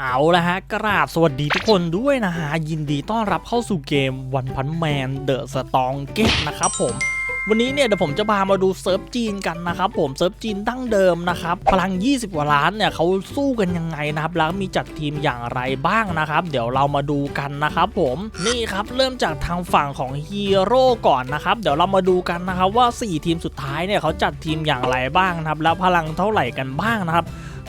เอาละฮะกราบสวัสดีทุกคนด้วยนะฮะ ยินดีต้อนรับเข้าสู่เกมวันพันแมนเดอะสตองเกตนะครับผม วันนี้เนี่ยเดี๋ยวผมจะพามาดูเซิร์ฟจีนกันนะครับผมเซิร์ฟจีนดั้งเดิมนะครับพลัง 20 กว่าล้านเนี่ยเขาสู้กันยังไงนะครับ แล้วมีจัดทีมอย่างไรบ้างนะครับ เดี๋ยวเรามาดูกันนะครับผมนี่ครับเริ่มจากทางฝั่งของฮีโร่ก่อนนะครับเดี๋ยวเรามาดูกันนะครับว่า 4 ทีมสุดท้ายเนี่ยเขาจัดทีมอย่างไรบ้างนะครับแล้วพลังเท่าไหร่กันบ้างนะครับ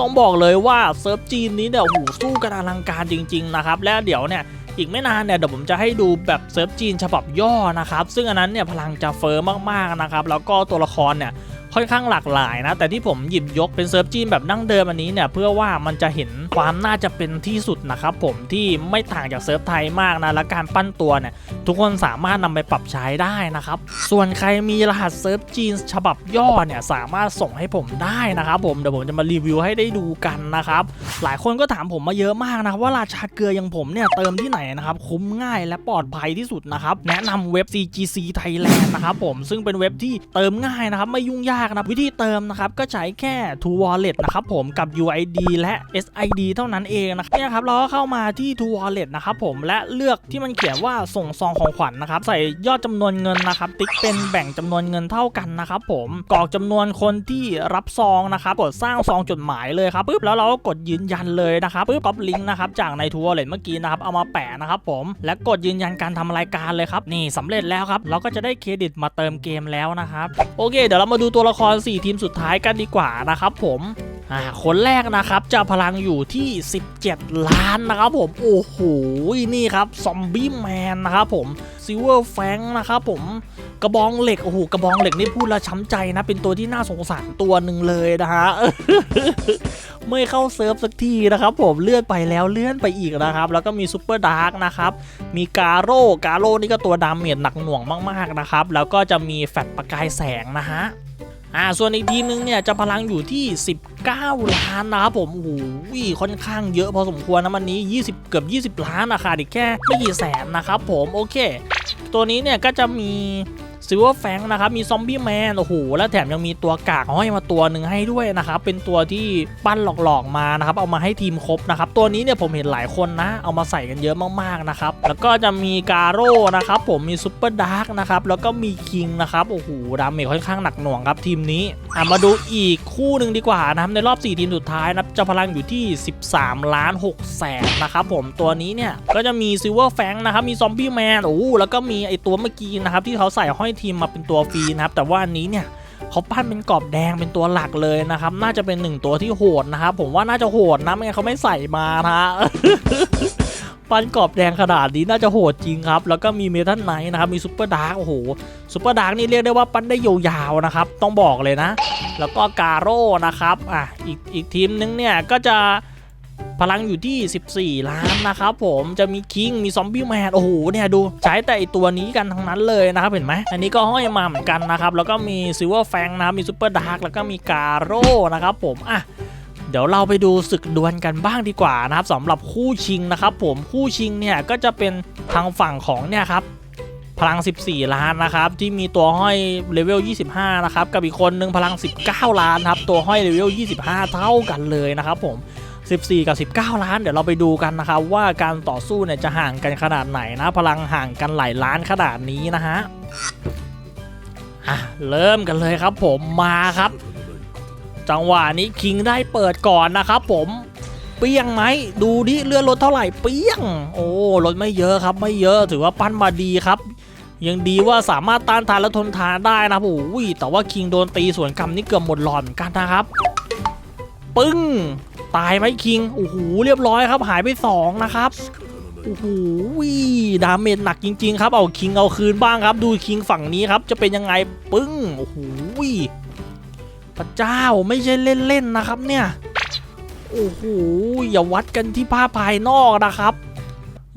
ต้องบอกเลยว่าเซิร์ฟจีนนี้เนี่ยหูสู้กันอลังการจริง ๆ นะครับ และเดี๋ยวเนี่ยอีกไม่นานเนี่ยเดี๋ยวผมจะให้ดูแบบเซิร์ฟจีนฉบับย่อนะครับ ซึ่งอันนั้นเนี่ยพลังจะเฟอร์มากๆนะครับ แล้วก็ตัวละครเนี่ย ค่อนข้างหลากหลายนะ แต่ที่ผมหยิบยกเป็นเซิร์ฟจีนแบบนั่งเดิมอันนี้เนี่ยเพื่อว่ามันจะเห็นความน่าจะเป็นที่สุดนะครับผมที่ไม่ต่างจากเซิร์ฟไทยมากนะและการปั้นตัวเนี่ยทุกคนสามารถนำไปปรับใช้ได้นะครับส่วนใครมีรหัสเซิร์ฟจีนฉบับย่อเนี่ยสามารถส่งให้ผมได้นะครับผมเดี๋ยวผมจะมารีวิวให้ได้ดูกันนะครับหลายคนก็ถามผมมาเยอะมากนะครับว่าราชาเกลืออย่างผมเนี่ยเติมที่ไหนนะครับคุ้มง่ายและปลอดภัยที่สุดนะครับแนะนำเว็บ CGC Thailand นะครับผมซึ่งเป็นเว็บที่เติมง่ายนะครับไม่ยุ่งยากนะครับวิธีเติมนะครับก็ใช้แค่ True Wallet นะครับผมกับ UID และ SID เท่านั้นเองนะครับเนี่ยครับเราก็เข้ามาที่ True Wallet นะครับผมและเลือกที่มันเขียนว่าส่งซองของขวัญนะครับใส่ยอดจำนวนเงินนะครับติ๊กเป็นแบ่งจำนวนเงินเท่ากันนะครับผมกรอกจำนวนคนที่รับซองนะครับกดสร้างซองจดหมายเลยครับปุ๊บแล้วเราก็กดยืนยันเลยนะครับปุ๊บก๊อปลิงก์นะครับจากในทัวร์เลนเมื่อกี้นะครับเอามาแปะนะครับผมและกดยืนยันการทำรายการเลยครับนี่สำเร็จแล้วครับเราก็จะได้เครดิตมาเติมเกมแล้วนะครับโอเค เดี๋ยวเรามาดูตัวละคร 4 ทีมสุดท้ายกันดีกว่านะครับผมคนแรกนะครับจะพลังอยู่ที่ 17 ล้านนะครับผม โอ้โห นี่ครับซอมบี้แมนนะครับผมซิเวอร์แฟงนะครับผมกระบองเหล็ก โอ้โห กระบองเหล็กนี่พูดและช้ำใจนะ เป็นตัวที่น่าสงสารตัวหนึ่งเลยนะฮะไม่เข้าเซิร์ฟสักทีนะครับผมเลื่อนไปแล้วเลื่อนไปอีกนะครับ แล้วก็มีซูเปอร์ดาร์กนะครับ มีกาโร่กาโร่นี่ก็ตัวดาเมจหนักหน่วงมากๆนะครับ แล้วก็จะมีแฟลชประกายแสงนะฮะ อ่าส่วนอีกทีมนึงเนี่ยจะพลังอยู่ที่ 19 ล้านนะครับผมโอ้โหค่อนข้างเยอะพอสมควรนะวันนี้ 20 เกือบ 20 ล้านนะคาดอีกแค่ไม่กี่แสนนะครับผมโอเค ตัวนี้เนี่ยก็จะมี ซิลเวอร์แฟงนะครับมีซอมบี้แมนโอ้โหแล้วแถมยังมีตัวกากห้อยมาตัวหนึ่งให้ด้วยนะครับเป็นตัวที่ปั้นหลอกๆมานะครับเอามาให้ทีมครบนะครับตัวนี้เนี่ยผมเห็นหลายคนนะ เอามาใส่กันเยอะมากๆนะครับแล้วก็จะมีกาโร่นะครับผมมีซูเปอร์ดาร์กนะครับแล้วก็มีคิงนะครับโอ้โหดาเมจค่อนข้างหนักหน่วงครับทีมนี้อะมาดูอีกคู่หนึ่งดีกว่านะครับในรอบ 4 ทีมสุดท้ายนับจะพลังอยู่ที่ 13 ล้าน6แสนนะครับผมตัวนี้เนี่ยก็จะมีซิลเวอร์แฟงนะครับมีซอมบี้แมนโอ้แล้วก็มีไอตัวเมื่อกี้นะครับที่เขาใส่ห้อยทีมมาเป็นตัวฟรีนะครับ แต่ว่าอันนี้เนี่ยเขาปั้นเป็นกรอบแดงเป็นตัวหลักเลยนะครับ น่าจะเป็นหนึ่งตัวที่โหดนะครับ ผมว่าน่าจะโหดนะไม่งั้นเขาไม่ใส่มานะฮะปั้นกรอบแดงขนาดนี้น่าจะโหดจริงครับ แล้วก็มีเมทัลไนท์นะครับ มีซูเปอร์ดาร์กโอ้โหซูเปอร์ดาร์กนี่เรียกได้ว่าปั้นได้ยาวๆนะครับ ต้องบอกเลยนะ แล้วก็กาโร่นะครับ อะ อีกอีกทีมนึงเนี่ยก็จะ พลังอยู่ที่ 14 ล้านนะครับผมจะมีคิงมีซอมบี้แมนโอ้โหเนี่ยดู ใช้แต่ตัวนี้กันทั้งนั้นเลยนะครับเห็นไหมอันนี้ก็ห้อยมาเหมือนกันนะครับ แล้วก็มีซิลเวอร์แฟงนะมีซูเปอร์ดาร์กแล้วก็มีกาโร่นะครับผมอะเดี๋ยวเราไปดูศึกดวลกันบ้างดีกว่านะครับสำหรับคู่ชิงนะครับผมคู่ชิงเนี่ยก็จะเป็นทางฝั่งของเนี่ยครับพลัง 14 ล้านนะครับที่มีตัวห้อยเลเวล 25 นะครับกับอีกคนหนึ่งพลัง 19 ล้านครับตัวห้อยเลเวล 25 เท่ากันเลยนะครับผม 14 กับ 19 ล้าน เดี๋ยวเราไปดูกันนะครับว่าการต่อสู้เนี่ยจะห่างกันขนาดไหนนะ พลังห่างกันหลายล้านขนาดนี้นะฮะอะเริ่มกันเลยครับผมมาครับ จังหวะนี้คิงได้เปิดก่อนนะครับผมเปี้ยงไหมดูดิเลือนรถเท่าไหร่เปี้ยง โอ้รถไม่เยอะครับ ไม่เยอะถือว่าปั้นมาดีครับ ยังดีว่าสามารถต้านทานและทนทานได้นะโอ้ยแต่ว่าคิงโดนตีสวนกรรมนี่เกือบหมดหลอดเหมือนกันนะครับ ปึ้ง ตายไหมคิงโอ้โหเรียบร้อยครับหายไปสองนะครับโอ้โหดาเมจหนักจริง ๆ ครับ เอาคิงเอาคืนบ้างครับ ดูคิงฝั่งนี้ครับ จะเป็นยังไงปึ้งโอ้โหพระเจ้าไม่ใช่เล่น ๆ นะครับเนี่ยโอ้โหอย่าวัดกันที่ภาพภายนอกนะครับ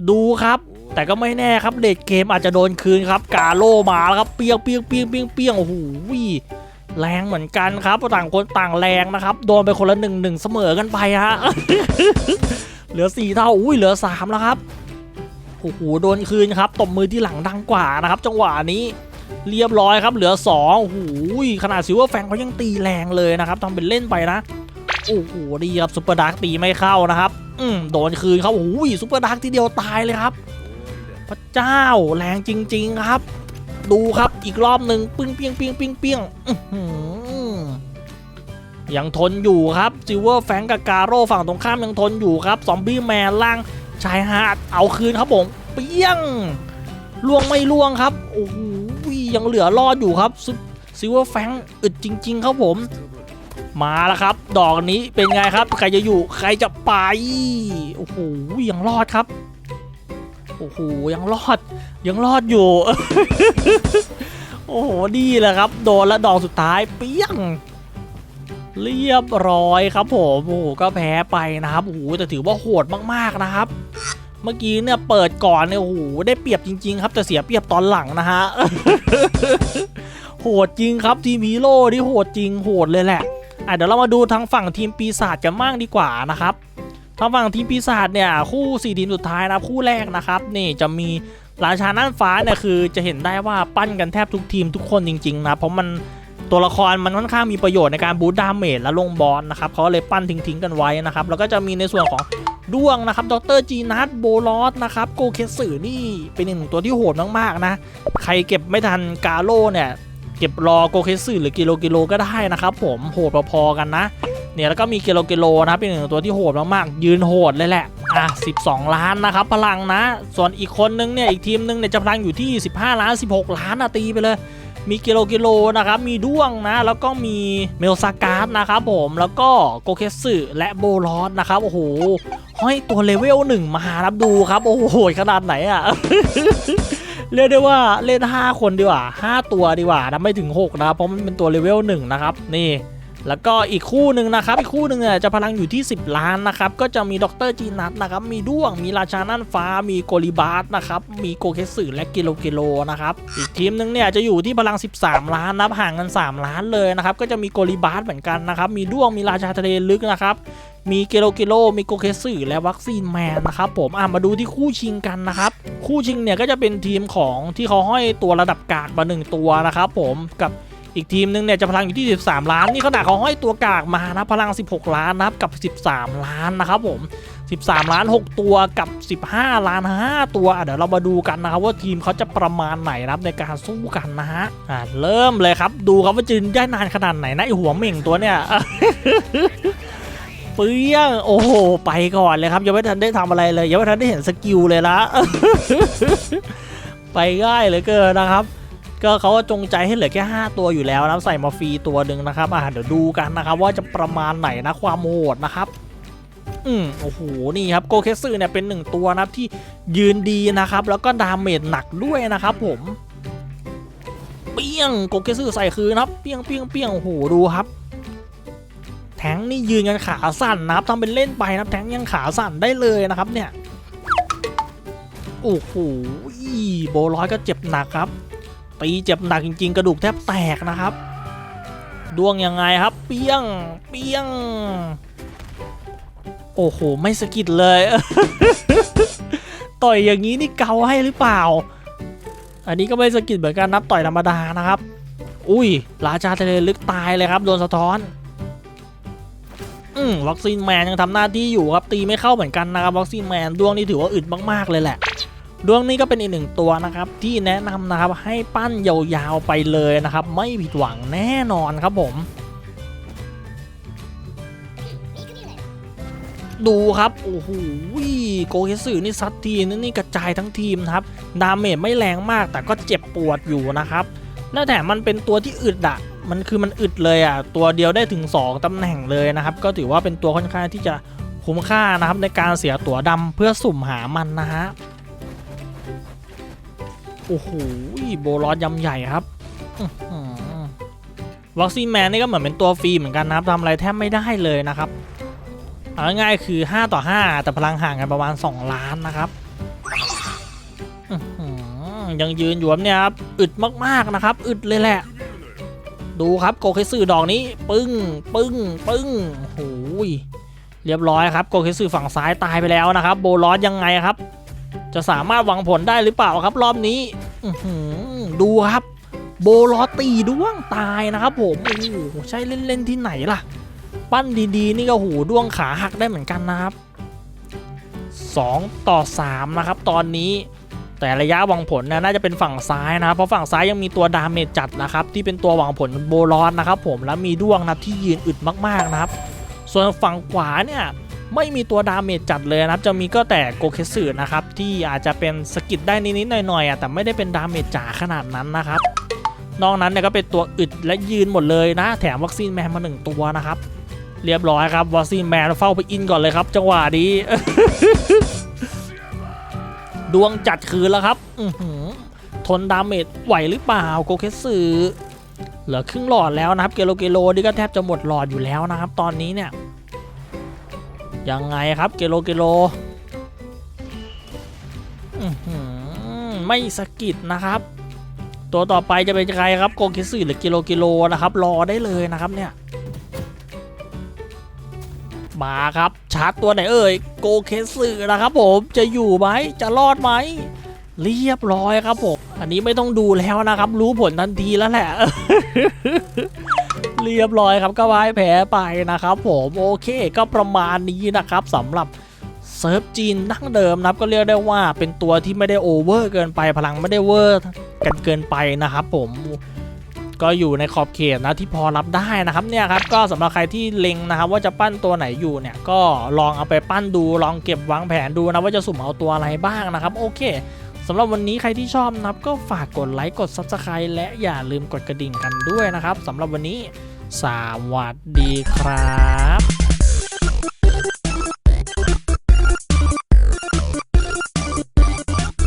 ดูครับ แต่ก็ไม่แน่ครับเด็กเกมอาจจะโดนคืนครับ กาโลมาแล้วครับเปียงเปียงเปียงเปียงเปียงโอ้โห แรงเหมือนกันครับต่างคนต่างแรงนะครับ โดนไปคนละหนึ่งหนึ่งเสมอกันไปฮะเหลือสี่เท่าอุ้ยเหลือสามแล้วครับโอ้โหโดนคืนครับตบมือที่หลังดังกว่านะครับ จังหวะนี้เรียบร้อยครับ เหลือ2โอ้โหขนาดซิลเวอร์แฟงเขายังตีแรงเลยนะครับทำเป็นเล่นไปนะโอ้โหดีครับซุปเปอร์ดาร์กตีไม่เข้านะครับอืมโดนคืนครับโอ้ยซุปเปอร์ดาร์กทีเดียวตายเลยครับ พระเจ้าแรงจริง ๆ ครับ ดูครับอีกรอบหนึ่งปึ้งเปียงเปียงเปียงเปียงยังทนอยู่ครับซิลเวอร์แฟงกับการโร่ฝั่งตรงข้ามยังทนอยู่ครับซอมบี้แมนล่างชายหาดเอาคืนครับผมเปียงล่วงไม่ล่วงครับโอ้โหยังเหลือรอดอยู่ครับซิลเวอร์แฟงอึดจริง ๆ ครับผม มาแล้วครับ ดอกนี้เป็นไงครับ ใครจะอยู่ใครจะไป โอ้โหยังรอดครับ โอ้โหยังรอดยังรอดอยู่ โอ้โหดีแหละครับ โดนและดอกสุดท้ายเปี้ยง เรียบร้อยครับผมโอ้โหก็แพ้ไปนะครับโอ้โหแต่ถือว่าโหดมากๆนะครับ เมื่อกี้เนี่ยเปิดก่อนเนี่ยโอ้โหได้เปรียบจริง ๆ ครับแต่เสียเปรียบตอนหลังนะฮะโหดจริงครับทีมฮีโร่ที่โหดจริงโหดเลยแหละอะเดี๋ยวเรามาดูทางฝั่งทีมปีศาจกันบ้างดีกว่านะครับ ทางฝั่งทีมปีศาจเนี่ยคู่4ทีมสุดท้ายนะคู่แรกนะครับนี่จะมีราชาน่านฟ้าเนี่ยคือจะเห็นได้ว่าปั้นกันแทบทุกทีมทุกคนจริงๆนะเพราะมันตัวละครมันค่อนข้างมีประโยชน์ในการบูตดาเมจและลงบอลนะครับเขาเลยปั้นทิ้งๆกันไว้นะครับแล้วก็จะมีในส่วนของด้วงนะครับดรจีนัทโบลอสนะครับโกเคสึนี่เป็นหนึ่งตัวที่โหดมากๆนะใครเก็บไม่ทันกาโร่เนี่ยเก็บรอโกเคสึหรือกิโลกิโลก็ได้นะครับผมโหดพอๆกันนะ เนี่ยแล้วก็มีเกโลเกโลนะเป็นหนึ่งตัวที่โหดมากๆยืนโหดเลยแหละอะ12 ล้านนะครับพลังนะ ส่วนอีกคนนึงเนี่ยอีกทีมนึงเนี่ยจะพลังอยู่ที่ 15 ล้าน 16 ล้านนะตีไปเลย มีกิโลกิโลนะครับมีด้วงนะ แล้วก็มีเมลซาการ์ดนะครับผมแล้วก็โกเคสึและโบลอสนะครับโอ้โหห้อยตัวเลเวลหนึ่งมารับดูครับโอ้โหขนาดไหนอะเรียกได้ว่าเล่น 5 คนดีกว่า 5 ตัวดีกว่านะไม่ถึง 6 นะเพราะมันเป็นตัวเลเวล1นะครับนี่ แล้วก็อีกคู่หนึ่งนะครับ อีกคู่หนึ่งเนี่ยจะพลังอยู่ที่ 10 ล้านนะครับ ก็จะมีดรจีนัทนะครับ มีด้วง มีราชาน่นฟ้า มีโกลิบาสนะครับ มีโกเคสึและกิโลกิโลนะครับ อีกทีมหนึ่งเนี่ยจะอยู่ที่พลัง 13 ล้านนับห่างกัน 3 ล้านเลยนะครับ ก็จะมีโกลิบาสเหมือนกันนะครับ มีด้วง มีราชาทะเลลึกนะครับมีเกโลกิโล มีโกเคสึและวัคซีนแมนนะครับผมอะมาดูที่คู่ชิงกันนะครับ คู่ชิงเนี่ยก็จะเป็นทีมของที่เขาห้อยตัวระดับกากมาหนึ่งตัวนะครับผมกับ อีกทีมหนึงเนี่ยจะพลังอยู่ที่ 13 ล้าน นี่ขนาดเขาห้อยตัวกากมานะพลัง 16 ล้านนะครับกับ 13 ล้านนะครับผม13 ล้าน 6 ตัวกับ 15 ล้าน 5 ตัวเดี๋ยวเรามาดูกันนะครับว่าทีมเขาจะประมาณไหนนะครับในการสู้กันนะฮะอะเริ่มเลยครับดูครับว่าจะได้นานขนาดไหนนะไอหัวเหม่งตัวเนี่ยเปี้ยงโอ้โหไปก่อนเลยครับยังไม่ทันได้ทำอะไรเลยยังไม่ทันได้เห็นสกิลเลยละไปง่ายเหลยเกินนะครับ ก็เขาจงใจให้เหลือแค่ 5 ตัวอยู่แล้วนะใส่มาฟรีตัวหนึ่งนะครับอ่าเดี๋ยวดูกันนะครับว่าจะประมาณไหนนะความโหดนะครับอืมโอ้โห นี่ครับโกเคสึเนี่ยเป็นหนึ่งตัวนะครับที่ยืนดีนะครับ แล้วก็ดาเมจหนักด้วยนะครับผม เปี้ยงโกเคสึใส่คืนครับ เปี้ยงเปี้ยงเปี้ยงโอ้โหดูครับ แทงนี่ยืนกันขาสั่นนะครับทำเป็นเล่นไปนะครับแทงยังขาสั่นได้เลยนะครับเนี่ย โอ้โหโบร้อยก็เจ็บหนักครับ ตีเจ็บหนักจริง ๆ กระดูกแทบแตกนะครับดวงยังไงครับ เปี้ยง เปี้ยง โอ้โห ไม่สกิดเลย ต่อยอย่างนี้นี่เกาให้หรือเปล่า อันนี้ก็ไม่สกิดเหมือนกันนับต่อยธรรมดานะครับ อุ้ยราชาทะเลลึกตายเลยครับโดนสะท้อน อืมวัคซีนแมนยังทำหน้าที่อยู่ครับตีไม่เข้าเหมือนกันนะครับวัคซีนแมนดวงนี่ถือว่าอึดมากๆเลยแหละ ดวงนี้ก็เป็นอีกหนึ่งตัวนะครับที่แนะนำนะครับให้ปั้นยาวๆไปเลยนะครับ ไม่ผิดหวังแน่นอนครับผม ดูครับโอ้โหโกเคสึนี่ซัดทีมนี่กระจายทั้งทีมนะครับดาเมจไม่แรงมากแต่ก็เจ็บปวดอยู่นะครับ และแถมมันเป็นตัวที่อึดอะมันคือมันอึดเลยอะตัวเดียวได้ถึง 2ตำแหน่งเลยนะครับ ก็ถือว่าเป็นตัวค่อนข้างที่จะคุ้มค่านะครับในการเสียตั๋วดำเพื่อสุ่มหามันนะฮะ อ้โหโบลอสยำใหญ่ครับวัคซีนแมนนี่ก็เหมือนเป็นตัวฟรีเหมือนกันนะครับทำอะไรแทบไม่ได้เลยนะครับเอาง่ายคือ 5 ต่อ 5 แต่พลังห่างกันประมาณ 2 ล้านนะครับยังยืนอยู่แบบเนี่ยครับอึดมากๆนะครับ อึดเลยแหละ ดูครับโกเคสึดอกนี้ ปึ้ง ปึ้ง ปึ้งโอ้โหเรียบร้อยครับโกเคสึฝั่งซ้ายตายไปแล้วนะครับ โบลอสยังไงครับ จะสามารถหวังผลได้หรือเปล่าครับ รอบนี้ดูครับ โบลอตีด้วงตายนะครับผมโอ้โหใช่เล่นๆที่ไหนล่ะ ปั้นดีๆ นี่ก็หูด้วงขาหักได้เหมือนกันนะครับ 2 ต่อ 3 นะครับ ตอนนี้แต่ระยะหวังผลนยน่าจะเป็นฝั่งซ้ายนะครับเพราะฝั่งซ้ายยังมีตัวดาเมจจัดนะครับ ที่เป็นตัวหวังผลโบลอนนะครับ ผมแล้วมีด้วงนะที่ยืนอึดมากๆนะครับ ส่วนฝั่งขวาเนี่ย ไม่มีตัวดาเมจจัดเลยนะครับจะมีก็แต่โกเคสึนะครับที่อาจจะเป็นสกิดได้นิดๆหน่อยๆอะแต่ไม่ได้เป็นดาเมจจ๋าขนาดนั้นนะครับนอกนั้นเนี่ยก็เป็นตัวอึดและยืนหมดเลยนะ แถมวัคซีนแมนมาหนึ่งตัวนะครับ เรียบร้อยครับวัคซีนแมนเฝ้าไปอินก่อนเลยครับ จังหวะนี้ดวงจัดคืนแล้วครับทนดาเมจไหวหรือเปล่าโกเคสึเหลือครึ่งหลอดแล้วนะครับ เกโลเกโลนี่ก็แทบจะหมดหลอดอยู่แล้วนะครับ ตอนนี้เนี่ย ยังไงครับเกโลเกโลไม่สะกิดนะครับ ตัวต่อไปจะเป็นใครครับโกคิสึหรือกิโลกิโลนะครับ รอได้เลยนะครับเนี่ยมาครับชาร์จตัวไหนเอ่ยโกเคสึนะครับผมจะอยู่ไหมจะรอดไหมเรียบร้อยครับผมอันนี้ไม่ต้องดูแล้วนะครับ รู้ผลทันทีแล้วแหละ เรียบร้อยครับก็พ่ายแพ้ไปนะครับ ผมโอเคก็ประมาณนี้นะครับสำหรับเซิร์ฟจีนดั้งเดิมนะครับก็เรียกได้ว่าเป็นตัวที่ไม่ได้โอเวอร์เกินไปพลังไม่ได้เวอร์กันเกินไปนะครับ ผมก็อยู่ในขอบเขตนะที่พอรับได้นะครับเนี่ยครับก็สำหรับใครที่เล็งนะครับ ว่าจะปั้นตัวไหนอยู่เนี่ยก็ลองเอาไปปั้นดูลองเก็บวางแผนดูนะว่าจะสุ่มเอาตัวอะไรบ้างนะครับ โอเคำหรับวันนี้ใครที่ชอบนะครับก็ฝากกดไลค์กด Subscribe และอย่าลืมกดกระดิ่งกันด้วยนะครับสำหรับวันนี้สวัสดีครับ